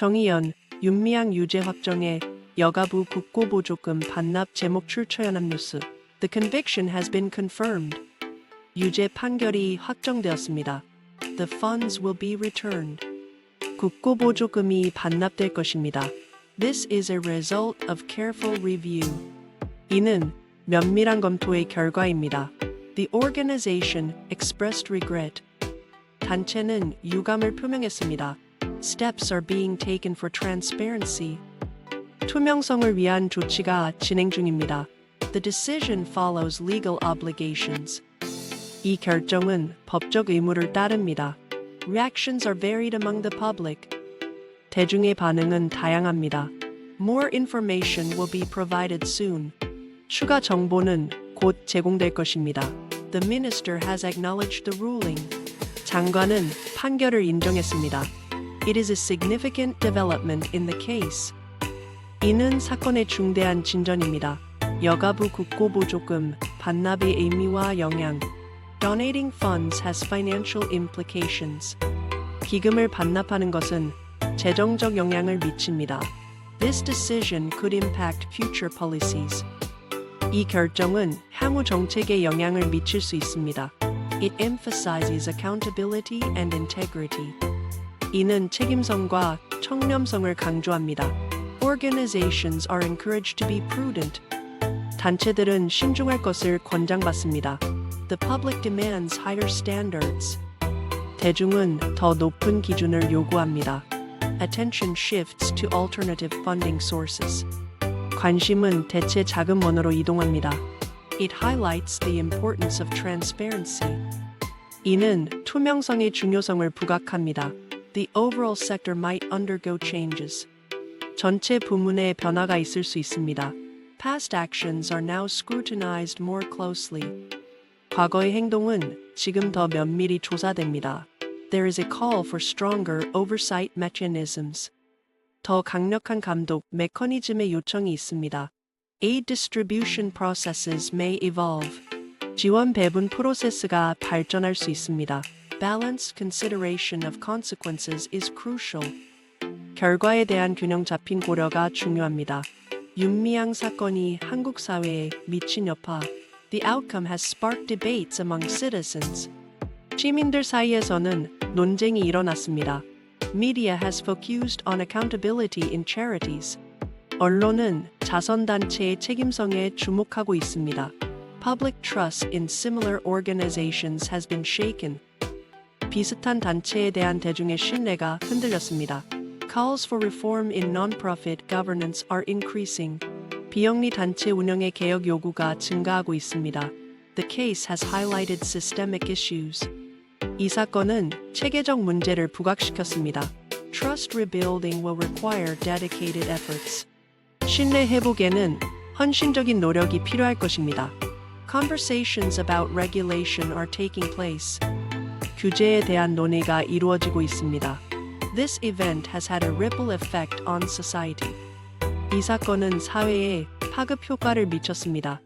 정의연, 윤미향 유죄 확정에 여가부 국고보조금 반납 제목 출처연합 뉴스. The conviction has been confirmed. 유죄 판결이 확정되었습니다. The funds will be returned. 국고보조금이 반납될 것입니다. This is a result of careful review. 이는 면밀한 검토의 결과입니다. The organization expressed regret. 단체는 유감을 표명했습니다. Steps are being taken for transparency. 투명성을 위한 조치가 진행 중입니다. The decision follows legal obligations. 이 결정은 법적 의무를 따릅니다. Reactions are varied among the public. 대중의 반응은 다양합니다. More information will be provided soon. 추가 정보는 곧 제공될 것입니다. The minister has acknowledged the ruling. 장관은 판결을 인정했습니다. It is a significant development in the case. 이는 사건의 중대한 진전입니다. 여가부 국고보조금 반납의 의미와 영향. Donating funds has financial implications. 기금을 반납하는 것은 재정적 영향을 미칩니다. This decision could impact future policies. 이 결정은 향후 정책에 영향을 미칠 수 있습니다. It emphasizes accountability and integrity. 이는 책임성과 청렴성을 강조합니다. Organizations are encouraged to be prudent. 단체들은 신중할 것을 권장받습니다. The public demands higher standards. 대중은 더 높은 기준을 요구합니다. Attention shifts to alternative funding sources. 관심은 대체 자금원으로 이동합니다. It highlights the importance of transparency. 이는 투명성의 중요성을 부각합니다. The overall sector might undergo changes. 전체 부문에 변화가 있을 수 있습니다. Past actions are now scrutinized more closely. 과거의 행동은 지금 더 면밀히 조사됩니다. There is a call for stronger oversight mechanisms. 더 강력한 감독 메커니즘의 요청이 있습니다. Aid distribution processes may evolve. 지원 배분 프로세스가 발전할 수 있습니다. Balanced consideration of consequences is crucial. 결과에 대한 균형 잡힌 고려가 중요합니다. 윤미향 사건이 한국 사회에 미친 여파. The outcome has sparked debates among citizens. 시민들 사이에서는 논쟁이 일어났습니다. Media has focused on accountability in charities. 언론은 자선단체의 책임성에 주목하고 있습니다. Public trust in similar organizations has been shaken. 비슷한 단체에 대한 대중의 신뢰가 흔들렸습니다. Calls for reform in non-profit governance are increasing. 비영리 단체 운영의 개혁 요구가 증가하고 있습니다. The case has highlighted systemic issues. 이 사건은 체계적 문제를 부각시켰습니다. Trust rebuilding will require dedicated efforts. 신뢰 회복에는 헌신적인 노력이 필요할 것입니다. Conversations about regulation are taking place. 규제에 대한 논의가 이루어지고 있습니다. This event has had a ripple effect on society. 이 사건은 사회에 파급 효과를 미쳤습니다.